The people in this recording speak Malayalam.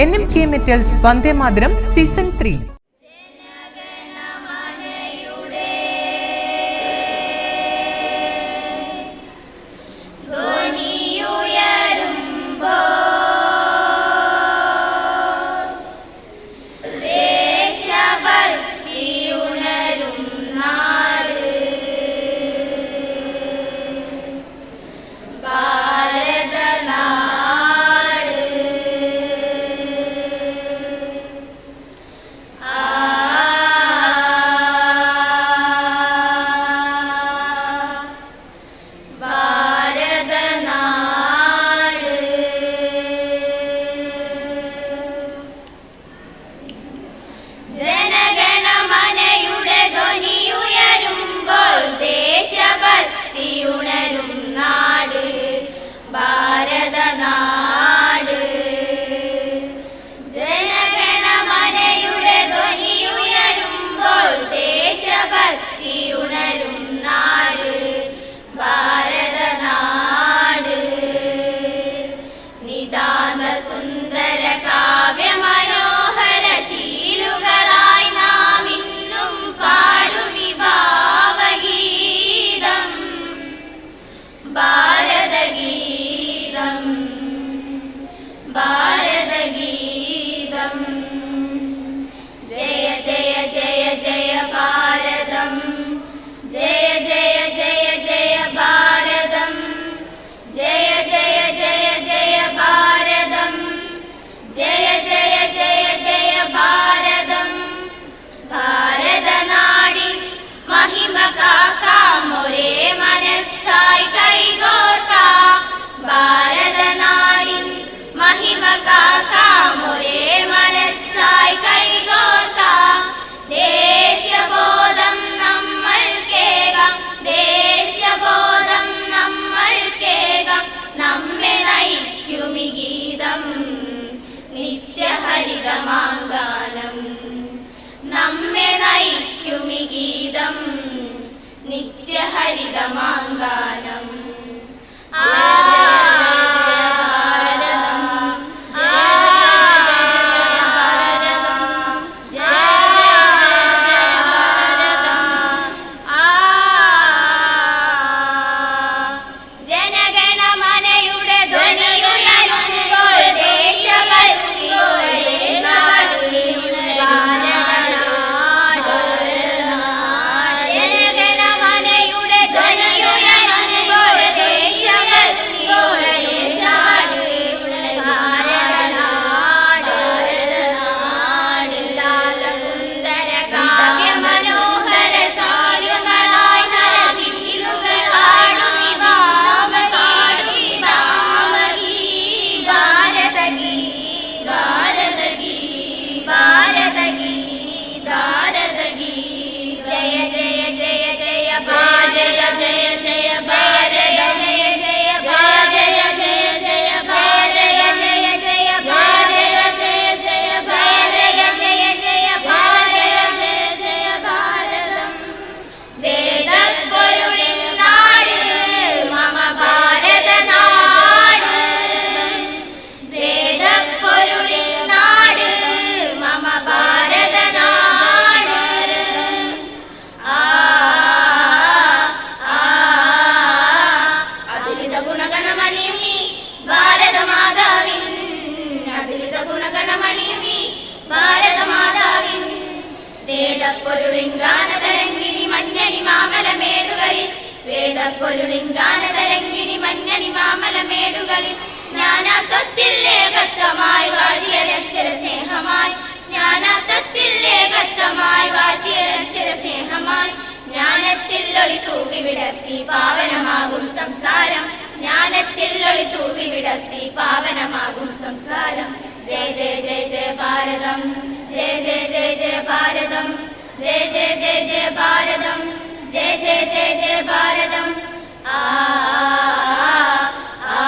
N M K metals Vande Mataram season three. Bye. നിത്യഹരിതമാങ്കാനം നമ്മെ നയിക്കുമി ഗീതം. നിത്യഹരിതമാങ്കാനം ഭാരതമാതാവിൻ വേദപ്പൊരുളിൻ ഗാനതരംഗിണി മഞ്ഞണി മാമലമേടുകളിൽ വേദപ്പൊരുളിൻ ഗാനതരംഗിണി മഞ്ഞണി മാമലമേടുകളിൽ ജ്ഞാനാത്വത്തിൽ ഏകത്വമായി വാഴിയ അക്ഷര സ്നേഹമായി ജ്ഞാനാത്വത്തിൽ ഏകത്വമായി വാഴ്ത്തിയ അക്ഷര സ്നേഹമായി ജ്ഞാനത്തിൽ ഒളി തൂവി വിടർത്തി പാവനമാകും സംസാരം ജ്ഞാനത്തിൽ ഒളി തൂവി വിടർത്തി പാവനമാകും സംസാരം. ജയ ജയ ജയ ജയ ഭാരതം ജയ ജയ ജയ ജയ ഭാരതം ജയ ജയ ജയ ജയ ഭാരതം ജയ ജയ ജയ ജയ ഭാരതം ആ ആ ആ